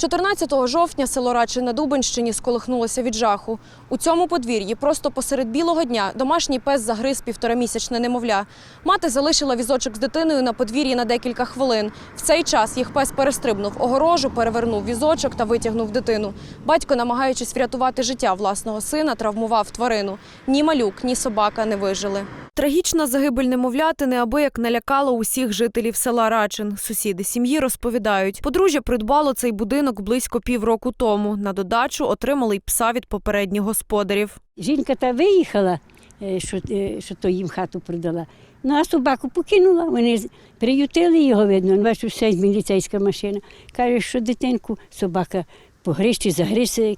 14 жовтня село Рачі на Дубенщині сколихнулося від жаху. У цьому подвір'ї просто посеред білого дня домашній пес загриз півторамісячне немовля. Мати залишила візочок з дитиною на подвір'ї на декілька хвилин. В цей час їх пес перестрибнув огорожу, перевернув візочок та витягнув дитину. Батько, намагаючись врятувати життя власного сина, травмував тварину. Ні малюк, ні собака не вижили. Трагічна загибель немовляти неабияк налякала усіх жителів села Рачин. Сусіди сім'ї розповідають, подружжя придбало цей будинок близько півроку тому. На додачу отримали й пса від попередніх господарів. Жінка та виїхала, е, що, е, що то їм хату продала. Ну, а собаку покинула. Вони приютили його, видно, бачу, все міліцейська машина. Каже, що дитинку собака погриз чи загриз е,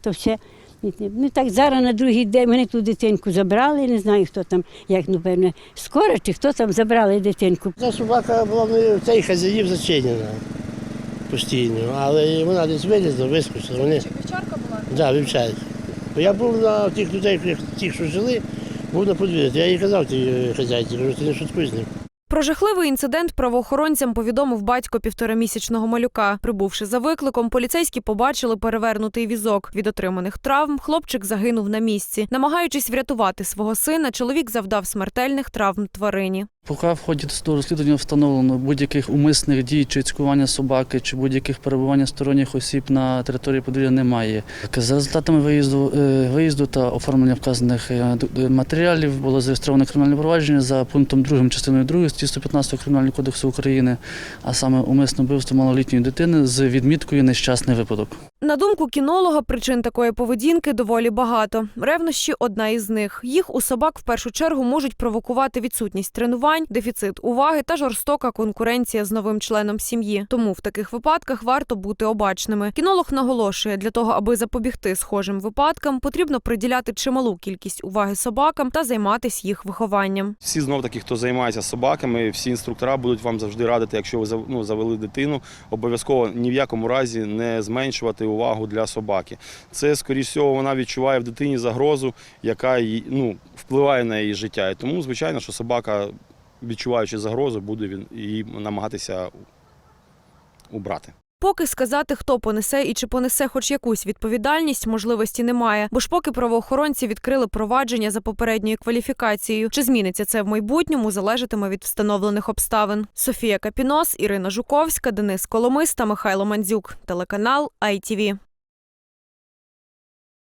то все. Ну так зараз на другий день вони ту дитинку забрали, не знаю, хто там, як, ну, певне, скоро чи хто там забрали дитинку. Ця собака була в цей хазяїв зачинена постійно, але вона десь вилізла, вискочила. Вони... Вівчарка була? Да, вивчають. Я був на тих людей, тих, що жили, був на подвір'ї. Я їй казав тій хазяйці, кажу, ти не шуткуй з ним. Про жахливий інцидент правоохоронцям повідомив батько півторамісячного малюка. Прибувши за викликом, поліцейські побачили перевернутий візок. Від отриманих травм хлопчик загинув на місці. Намагаючись врятувати свого сина, чоловік завдав смертельних травм тварині. Поки в ході досудового розслідування встановлено будь-яких умисних дій чи цькування собаки, чи будь-яких перебування сторонніх осіб на території подвір'я немає. За результатами виїзду, е, виїзду та оформлення вказаних е, матеріалів було зареєстровано кримінальне провадження за пунктом 2 частиною 2 статті 115 Кримінального кодексу України, а саме умисне вбивство малолітньої дитини з відміткою нещасний випадок. На думку кінолога, причин такої поведінки доволі багато. Ревнощі одна із них. Їх у собак в першу чергу можуть провокувати відсутність тренувань, дефіцит уваги та жорстока конкуренція з новим членом сім'ї. Тому в таких випадках варто бути обачними. Кінолог наголошує, для того, аби запобігти схожим випадкам, потрібно приділяти чималу кількість уваги собакам та займатися їх вихованням. Всі знов таки, хто займається собаками, всі інструктора будуть вам завжди радити, якщо ви ну, завели дитину, обов'язково ні в якому разі не зменшувати увагу для собаки. Це, скоріш всього, вона відчуває в дитині загрозу, яка ну, впливає на її життя. І тому, звичайно, що собака, відчуваючи загрозу, буде він її намагатися убрати. Поки сказати, хто понесе і чи понесе хоч якусь відповідальність, можливості немає. Бо ж поки правоохоронці відкрили провадження за попередньою кваліфікацією. Чи зміниться це в майбутньому, залежатиме від встановлених обставин. Софія Капінос, Ірина Жуковська, Денис Коломис та Михайло Мандзюк. Телеканал ITV.